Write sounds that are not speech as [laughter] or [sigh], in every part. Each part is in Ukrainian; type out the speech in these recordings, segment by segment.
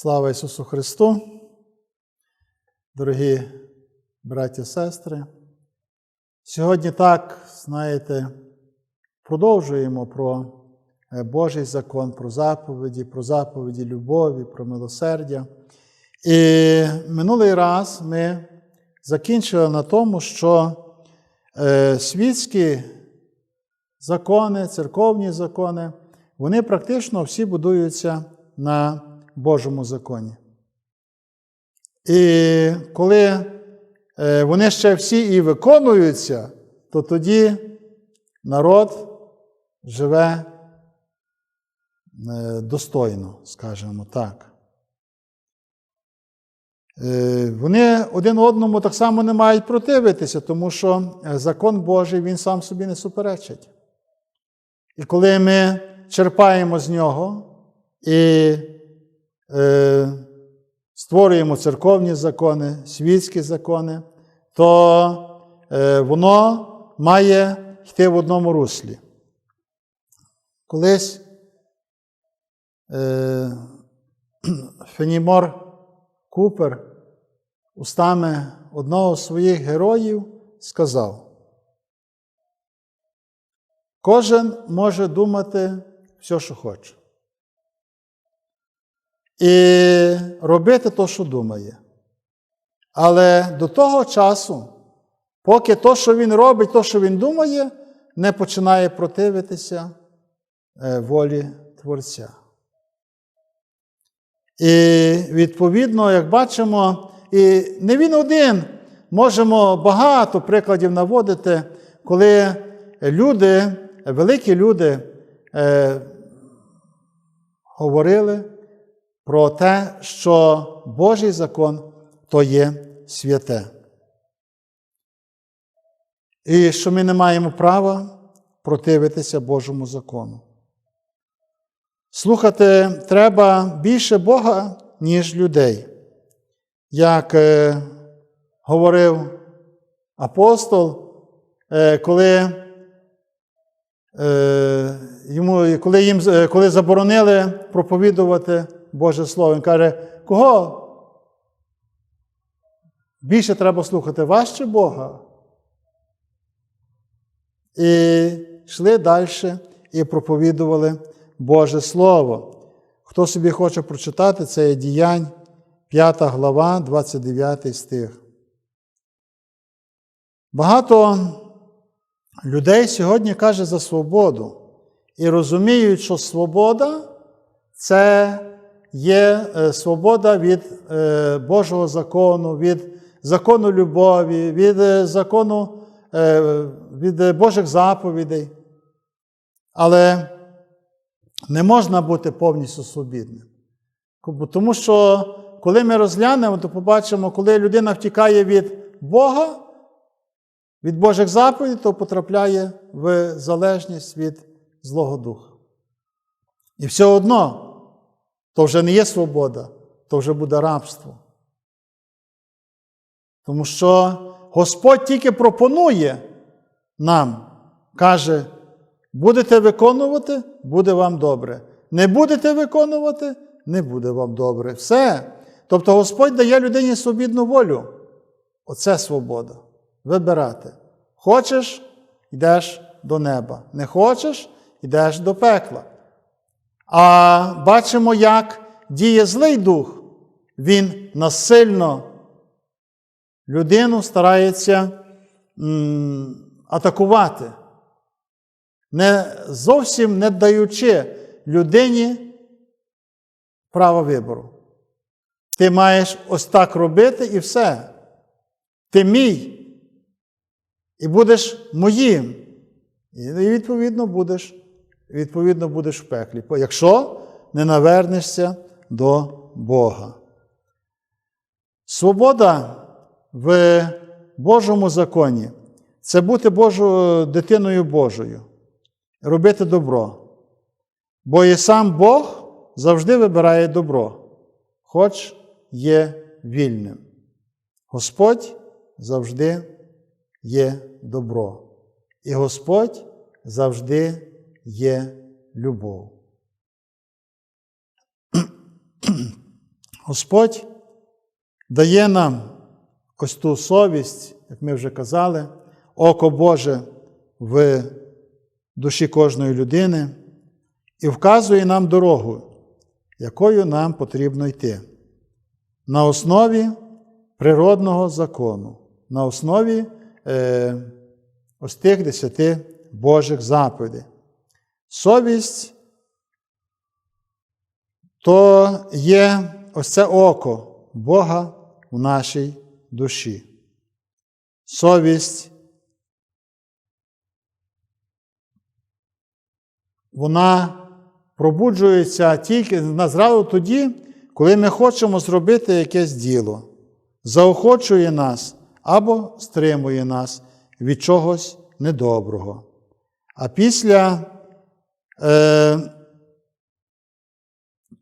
Слава Ісусу Христу! Дорогі браті і сестри! Сьогодні так, знаєте, продовжуємо про е, Божий закон, про заповіді, про заповіді любові, про милосердя. І минулий раз ми закінчили на тому, що е, світські закони, церковні закони, вони практично всі будуються на Божому законі. І коли е, вони ще всі і виконуються, то тоді народ живе е, достойно, скажімо так. Е, Вони один одному так само не мають противитися, тому що закон Божий він сам собі не суперечить. І коли ми черпаємо з нього і створюємо церковні закони, світські закони, то е, воно має йти в одному руслі. Колись е, [clears throat] Фенімор Купер устами одного з своїх героїв сказав, кожен може думати все, що хоче. І робити те, що думає. Але до того часу, поки то, що він робить, то, що він думає, не починає противитися волі Творця. І відповідно, як бачимо, і не він один, можемо багато прикладів наводити, коли люди, великі люди е, говорили про те, що Божий закон то є святе. І що ми не маємо права противитися Божому закону. Слухати треба більше Бога, ніж людей. Як е, говорив апостол, е, коли е, йому, коли, їм, коли заборонили проповідувати Боже Слово, він каже, кого більше треба слухати вас чи Бога? І йшли далі і проповідували Боже Слово. Хто собі хоче прочитати, це є діянь, 5 глава, 29 стих. Багато людей сьогодні каже за свободу і розуміють, що свобода це є свобода від Божого закону, від закону любові, від закону від Божих заповідей. Але не можна бути повністю свобідним. Тому що, коли ми розглянемо, то побачимо, коли людина втікає від Бога, від Божих заповідей, то потрапляє в залежність від Злого Духа. І все одно, то вже не є свобода, то вже буде рабство. Тому що Господь тільки пропонує нам, каже, будете виконувати, буде вам добре. Не будете виконувати, не буде вам добре. Все. Тобто Господь дає людині свобідну волю. Оце свобода. Вибирати. Хочеш, йдеш до неба. Не хочеш, йдеш до пекла. А бачимо, як діє злий дух. Він насильно людину старається атакувати, не зовсім не даючи людині права вибору. Ти маєш ось так робити і все. Ти мій. І будеш моїм. І відповідно будеш відповідно будеш в пеклі, якщо не навернешся до Бога. Свобода в Божому законі це бути Божою, дитиною Божою, робити добро. Бо і сам Бог завжди вибирає добро, хоч є вільним. Господь завжди є добро. І Господь завжди є любов. Господь дає нам ось ту совість, як ми вже казали, око Боже в душі кожної людини і вказує нам дорогу, якою нам потрібно йти. На основі природного закону, на основі е, ось тих десяти Божих заповідей. Совість то є ось це око Бога в нашій душі. Совість вона пробуджується тільки зразу тоді, коли ми хочемо зробити якесь діло, заохочує нас або стримує нас від чогось недоброго. А після е,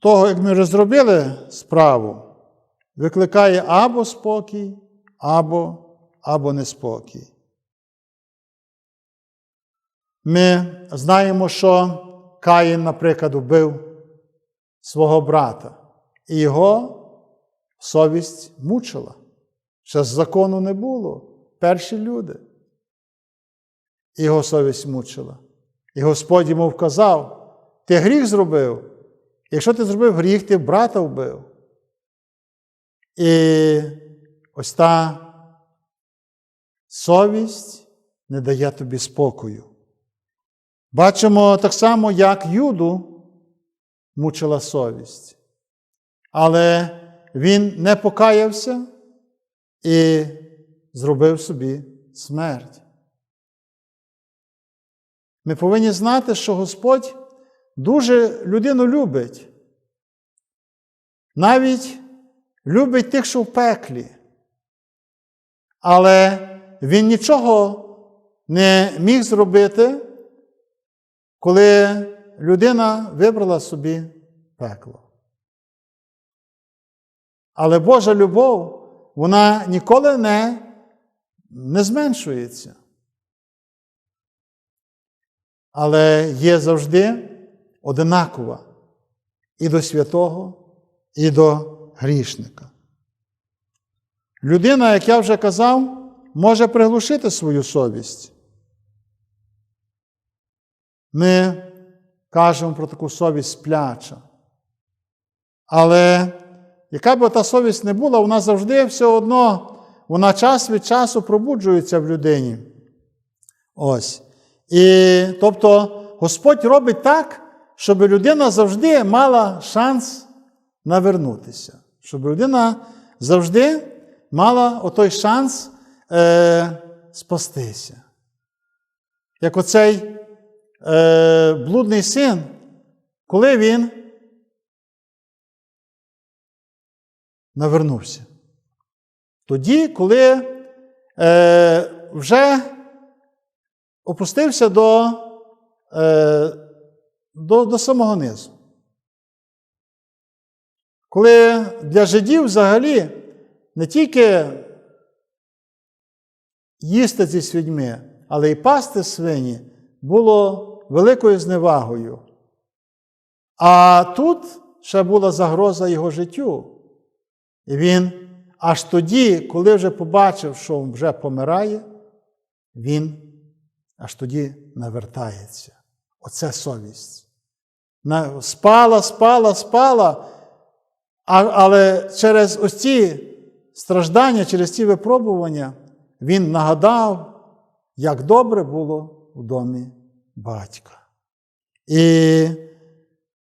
того, як ми вже зробили справу, викликає або спокій, або, або неспокій. Ми знаємо, що Каїн, наприклад, вбив свого брата, і його совість мучила. Ще з закону не було. Перші люди. Його совість мучила. І Господь йому вказав: ти гріх зробив. Якщо ти зробив гріх, ти брата вбив. І ось та совість не дає тобі спокою. Бачимо так само, як Юду мучила совість. Але він не покаявся і зробив собі смерть. Ми повинні знати, що Господь дуже людину любить. Навіть любить тих, що в пеклі. Але він нічого не міг зробити, коли людина вибрала собі пекло. Але Божа любов, вона ніколи не, не зменшується. Але є завжди одинакова і до святого, і до грішника. Людина, як я вже казав, може приглушити свою совість. Ми кажемо про таку совість спляча. Але яка б та совість не була, вона завжди все одно, вона час від часу пробуджується в людині. Ось. І тобто Господь робить так, щоб людина завжди мала шанс навернутися. Щоб людина завжди мала отой шанс е, спастися. Як оцей е, блудний син, коли він навернувся. Тоді, коли е, вже опустився до, е, до, до самого низу. Коли для жидів взагалі не тільки їсти зі свиньми, але й пасти свині було великою зневагою. А тут ще була загроза його життю. І він аж тоді, коли вже побачив, що вже помирає, він аж тоді навертається. Оце совість. Спала, спала, спала, але через ось ці страждання, через ці випробування він нагадав, як добре було в домі батька. І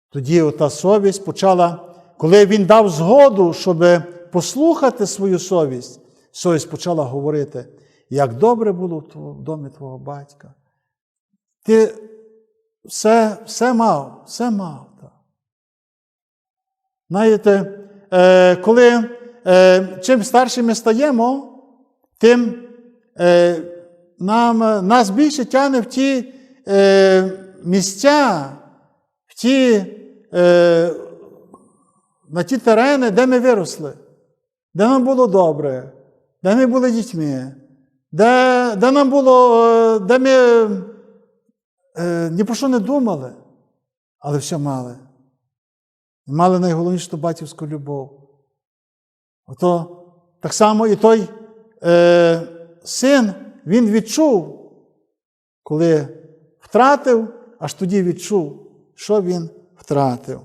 тоді ота совість почала, коли він дав згоду, щоб послухати свою совість, совість почала говорити, як добре було в домі твого батька. Ти все все мав, все мав. Так. Знаєте, е, коли е, чим старші ми стаємо, тим е, нам, нас більше тягне в ті місця, в ті, на ті терени, де ми виросли, де нам було добре, де ми були дітьми, де де нам було, де ми е, ні про що не думали, але все мали. Мали найголовніше батьківську любов. Ото так само і той е, син, він відчув, коли втратив, аж тоді відчув, що він втратив.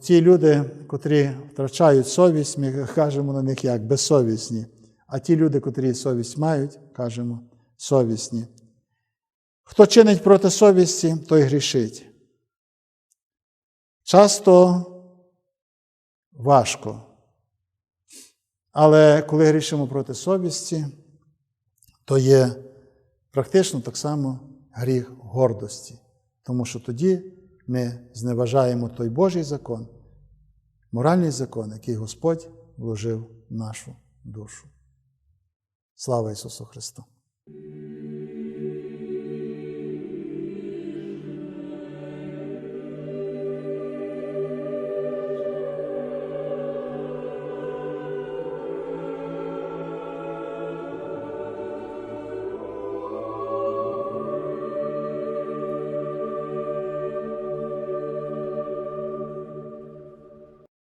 Ті люди, котрі втрачають совість, ми кажемо на них як безсовісні. А ті люди, котрі совість мають, кажемо совісні. Хто чинить проти совісті, той грішить. Часто важко. Але коли грішимо проти совісті, то є практично так само гріх гордості. Тому що тоді ми зневажаємо той Божий закон, моральний закон, який Господь вложив в нашу душу. Слава Ісусу Христу!